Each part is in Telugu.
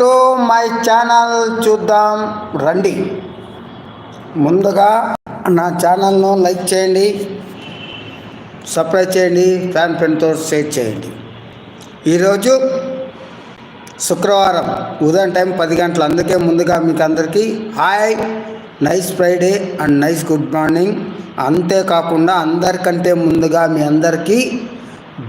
టు మై ఛానల్ చూద్దాం రండి. ముందుగా నా ఛానల్ను లైక్ చేయండి సబ్స్క్రైబ్ చేయండి ఫ్యాన్ పెన్తో షేర్ చేయండి. ఈరోజు శుక్రవారం ఉదయం టైం పది గంటలు. అందుకే ముందుగా మీకు అందరికీ hi nice Friday and nice good morning అంతేకాకుండా అందరికంటే ముందుగా మీ అందరికీ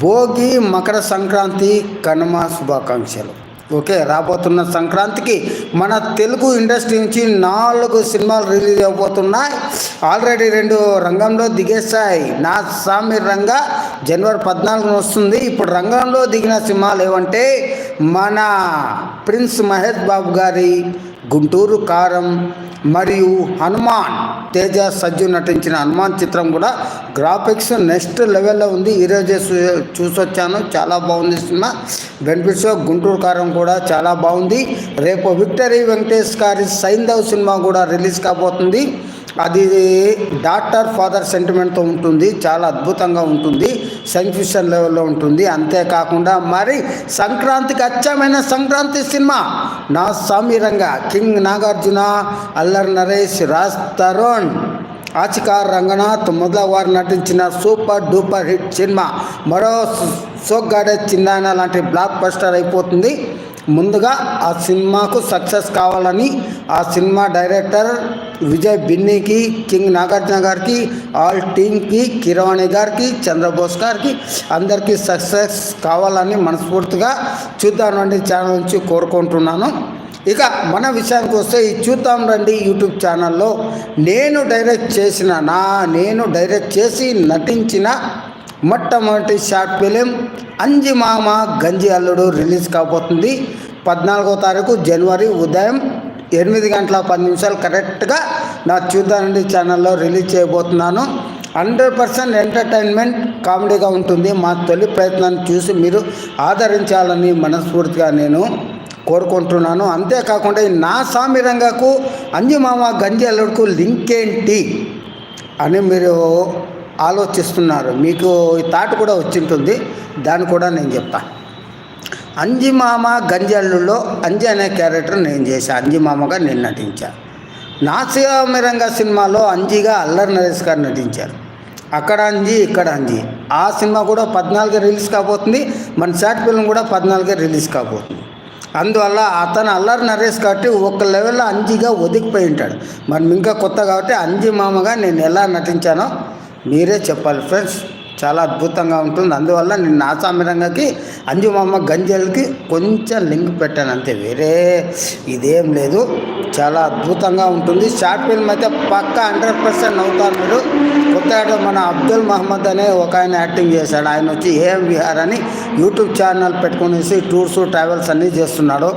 భోగి మకర సంక్రాంతి కనుమ శుభాకాంక్షలు. ఓకే రాబోతున్న సంక్రాంతికి మన తెలుగు ఇండస్ట్రీ నుంచి నాలుగు సినిమాలు రిలీజ్ అవబోతున్నాయి. ఆల్రెడీ రెండు రంగంలో దిగేశాయి. నా సామి రంగ జనవరి పద్నాలుగున వస్తుంది. ఇప్పుడు రంగంలో దిగిన సినిమాలు ఏమంటే మన ప్రిన్స్ మహేష్ బాబు గారి గుంటూరు కారం మరియు హనుమాన్. తేజ సజ్జు నటించిన హనుమాన్ చిత్రం కూడా గ్రాఫిక్స్ నెక్స్ట్ లెవెల్లో ఉంది. ఈరోజే చూ- చూసొచ్చాను. చాలా బాగుంది సినిమా. బెనిఫిట్స్ గుంటూరు కారం కూడా చాలా బాగుంది. రేపు విక్టరీ వెంకటేష్ గారి సైందవ్ సినిమా కూడా రిలీజ్ కాబోతుంది. అది డాక్టర్ ఫాదర్ సెంటిమెంట్తో ఉంటుంది చాలా అద్భుతంగా ఉంటుంది సైన్స్ లెవెల్లో ఉంటుంది. అంతేకాకుండా మరి సంక్రాంతికి అచ్చమైన సంక్రాంతి సినిమా నా సామిరంగా కింగ్ నాగార్జున అల్లర్ నరేష్ రాజ్ తరుణ్ ఆచికార్ రంగనాథ్ మొదలవారు నటించిన సూపర్ డూపర్ హిట్ సినిమా మరో సోగ్గాడే చిన్నాయన లాంటి బ్లాక్ బస్టర్ అయిపోతుంది. ముందుగా ఆ సినిమాకు సక్సెస్ కావాలని ఆ సినిమా డైరెక్టర్ విజయ్ బిన్నీకి కింగ్ నాగార్జున గారికి ఆల్ టీమ్కి కిరవాణి గారికి చంద్రబోస్ గారికి అందరికీ సక్సెస్ కావాలని మనస్ఫూర్తిగా చూద్దాం రండి ఛానల్ నుంచి కోరుకుంటున్నాను. ఇక మన విషయానికి వస్తే ఈ చూద్దాం రండి యూట్యూబ్ ఛానల్లో. నేను డైరెక్ట్ చేసిన నా నేను డైరెక్ట్ చేసి నటించిన మొట్టమొదటి షార్ట్ ఫిలిం అంజి మామ గంజి అల్లుడు రిలీజ్ కాబోతుంది. పద్నాలుగో తారీఖు జనవరి ఉదయం ఎనిమిది గంటల పది నిమిషాలు కరెక్ట్గా నా చూద్దానండి ఛానల్లో రిలీజ్ చేయబోతున్నాను. హండ్రెడ్ పర్సెంట్ ఎంటర్టైన్మెంట్ కామెడీగా ఉంటుంది. మా తొలి ప్రయత్నాన్ని చూసి మీరు ఆదరించాలని మనస్ఫూర్తిగా నేను కోరుకుంటున్నాను. అంతేకాకుండా ఈ నా సామిరంగకు అంజిమామ గంజి అల్లుడుకు లింక్ ఏంటి అని మీరు ఆలోచిస్తున్నారు. మీకు ఈ థాట్ కూడా వచ్చింటుంది. దాన్ని కూడా నేను చెప్తాను అంజిమామ గంజల్లులో అంజి అనే క్యారెక్టర్ నేను చేశాను అంజిమామగా నేను నటించాను నాసియామిరంగ సినిమాలో అంజిగా అల్లరి నరేష్ గారు నటించారు. అక్కడ అంజి ఇక్కడ అంజి. ఆ సినిమా కూడా పద్నాలుగే రిలీజ్ కాబోతుంది. మన షార్ట్ ఫిల్మ్ కూడా పద్నాలుగే రిలీజ్ కాబోతుంది. అందువల్ల అతను అల్లరి నరేష్ కాబట్టి ఒక లెవెల్లో అంజిగా ఒదిగిపోయి ఉంటాడు. మనం ఇంకా కొత్త కాబట్టి అంజి మామగా నేను ఎలా నటించానో మీరే చెప్పాలి ఫ్రెండ్స్. చాలా అద్భుతంగా ఉంటుంది. అందువల్ల నేను నాసామిరంగకి అంజు మామ గంజల్కి కొంచెం లింక్ పెట్టాను అంతే. వేరే ఇదేం లేదు. చాలా అద్భుతంగా ఉంటుంది. షార్ట్ ఫిల్మ్ అయితే పక్కా హండ్రెడ్ పర్సెంట్ నవ్వుతారు మీరు. కొత్తగా మన అబ్దుల్ మహమ్మద్ అనే ఒక ఆయన యాక్టింగ్ చేశాడు. ఆయన వచ్చి ఏఎం విహార్ అని యూట్యూబ్ ఛానల్ పెట్టుకునేసి టూర్స్ ట్రావెల్స్ అన్నీ చేస్తున్నాడు.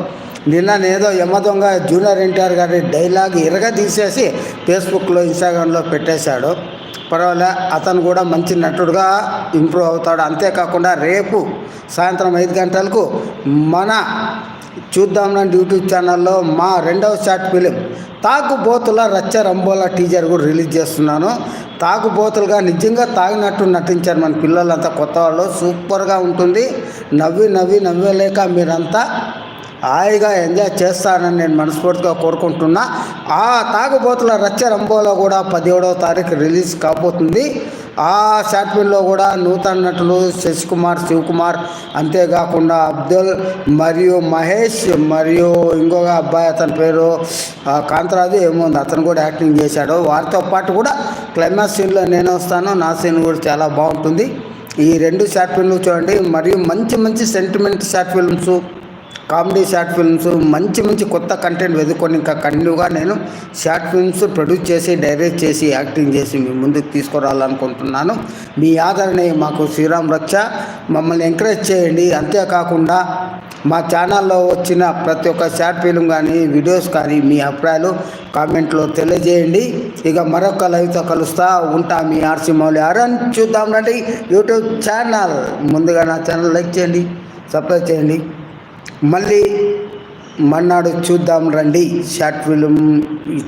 నిన్న నేదో యమదొంగ జూనియర్ ఎన్టీఆర్ గారి డైలాగ్ ఇరగ తీసేసి ఫేస్బుక్లో ఇన్స్టాగ్రామ్లో పెట్టేశాడు. పర్వాలే అతను కూడా మంచి నటుడుగా ఇంప్రూవ్ అవుతాడు. అంతేకాకుండా రేపు సాయంత్రం ఐదు గంటలకు మన చూద్దాం యూట్యూబ్ ఛానల్లో మా రెండవ షార్ట్ ఫిలిం తాగుబోతుల రచ్చ రంబోల టీజర్ కూడా రిలీజ్ చేస్తున్నాను. తాగుబోతులుగా నిజంగా తాగినట్టు నటించారు మన పిల్లలంతా. కొత్త వాళ్ళు సూపర్గా ఉంటుంది. నవ్వి నవ్వి నవ్వలేక మీరంతా హాయిగా ఎంజాయ్ చేస్తానని నేను మనస్ఫూర్తిగా కోరుకుంటున్నా. ఆ తాగుబోతుల రచ్చ రంబోలో కూడా పదిహేడవ తారీఖు రిలీజ్ కాబోతుంది. ఆ షార్ట్ ఫిల్మ్లో కూడా నూతన నటులు శశికుమార్ శివకుమార్ అంతేకాకుండా అబ్దుల్ మరియు మహేష్ మరియు ఇంకొక అబ్బాయి అతని పేరు కాంతరాజు ఏమో ఉంది. అతను కూడా యాక్టింగ్ చేశాడు. వారితో పాటు కూడా క్లైమాక్స్ సీన్లో నేను వస్తాను. నా సీన్ కూడా చాలా బాగుంటుంది. ఈ రెండు షార్ట్ ఫిల్మ్లు చూడండి. మరియు మంచి మంచి sentiment short films comedy short films మంచి మంచి కొత్త కంటెంట్ వెతుక్కొని ఇంకా కంటిన్యూగా నేను షార్ట్ ఫిల్మ్స్ ప్రొడ్యూస్ చేసి డైరెక్ట్ చేసి యాక్టింగ్ చేసి మీ ముందుకు తీసుకురావాలనుకుంటున్నాను. మీ ఆదరణ మాకు శ్రీరామ్ రక్ష మమ్మల్ని ఎంకరేజ్ చేయండి. అంతేకాకుండా మా ఛానల్లో వచ్చిన ప్రతి ఒక్క షార్ట్ ఫిల్మ్ కానీ వీడియోస్ కానీ మీ అభిప్రాయాలు కామెంట్లో తెలియజేయండి. ఇక మరొక లైవ్తో కలుస్తా ఉంటా మీ ఆర్సీ మౌలి అరన్ చూద్దాం రండి. యూట్యూబ్ ఛానల్ ముందుగా నా ఛానల్ లైక్ చేయండి. సబ్స్క్రైబ్ చేయండి. మళ్ళీ మన్నాడు చూద్దాం రండి. షార్ట్ ఫిల్మ్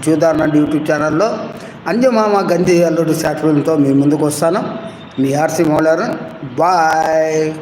చూద్దాం రండి యూట్యూబ్ ఛానల్లో. అంజమామ గంజి అల్లుడు షార్ట్ ఫిల్మ్తో మీ ముందుకు వస్తాను. మీ ఆర్సీ మౌలారు బాయ్.